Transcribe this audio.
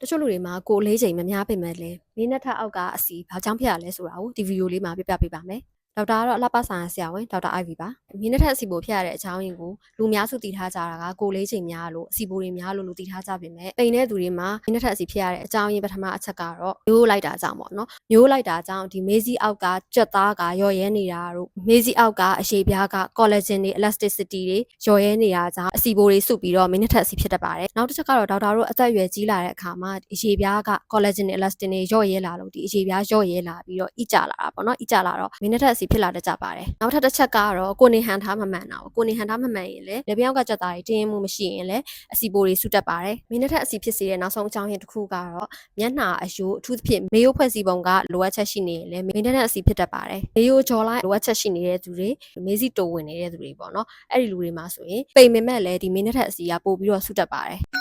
တချို့လူတွေမှာကိုယ်လေးချိန်မများပေမဲ့လည်းမင်းနဲ့ထက်အောက်ကအစီဘာကြောင့်ဖြစ်ရလဲဆိုတာကိုဒီဗီဒီယိုလေးမှာပြပြပေးပါမယ် ဒေါက်တာကတော့အလှပဆိုင်ရာဆရာဝန်ဒေါက်တာ IV ပါမင်းနဲ့ထက်အစီပိုဖြစ်ရတဲ့အကြောင်းရင်းကိုလူများစုသိထားကြတာကကိုယ်လေးချိန်များလို့အစီပိုတွေများလို့လူသိထားကြပေမဲ့ပိန်တဲ့သူတွေမှာမင်းနဲ့ထက်အစီဖြစ်ရတဲ့အကြောင်းရင်းပထမအချက်ကတော့မျိုးလိုက်တာကြောင့်ပေါ့နော်မျိုးလိုက်တာကြောင့်ဒီမေးစီအောက်ကကြွက်သားကရော်ရဲနေတာတို့မေးစီအောက်ကအရှေ့ပြားက collagen တွေ elasticity တွေရော်ရဲနေတာကြောင့်အစီပိုတွေစုပြီးတော့မင်းနဲ့ထက်အစီဖြစ်တတ်ပါတယ်နောက်တစ်ချက်ကတော့ဒေါက်တာတို့အသက်အရွယ်ကြီးလာတဲ့အခါမှာအရှေ့ပြားက collagen တွေ elastin တွေရော့ရဲလာလို့ဒီအရှေ့ပြားရော့ရဲလာပြီးတော့ဣကြလာတာပေါ့နော်ဣကြလာတော့မင်းနဲ့ထက်အစီဖြစ်လာတတ်ကြပါတယ်နောက်ထပ်တစ်ချက်ကတော့ကိုနေဟန်ထားမမှန်တာပေါ့ကိုနေဟန်ထားမမှန်ရင်လည်းလက်ပြောက်ကကြက်သားတွေတင်းရင်မှုမရှိရင်လည်းအစီပိုတွေစုတက်ပါတယ်မင်းနဲ့ထက်အစီဖြစ်စေတဲ့နောက်ဆုံးအကြောင်းရင်းတစ်ခုကတော့မျက်နှာအယိုးအထူးသဖြင့်မေယိုဖွဲ့စည်းပုံကလိုအပ်ချက်ရှိနေရင်လည်းမင်းနဲ့ထက်အစီဖြစ်တတ်ပါတယ်မေယိုဂျော်လိုက်လိုအပ်ချက်ရှိနေတဲ့သူတွေမေးစီတိုဝင်နေတဲ့သူတွေပေါ့နော်အဲ့ဒီလူတွေမှာဆိုရင်ပိန်မမဲ့လည်းဒီမင်းနဲ့ထက်အစီကပို့ပြီးတော့စုတက်ပါတယ်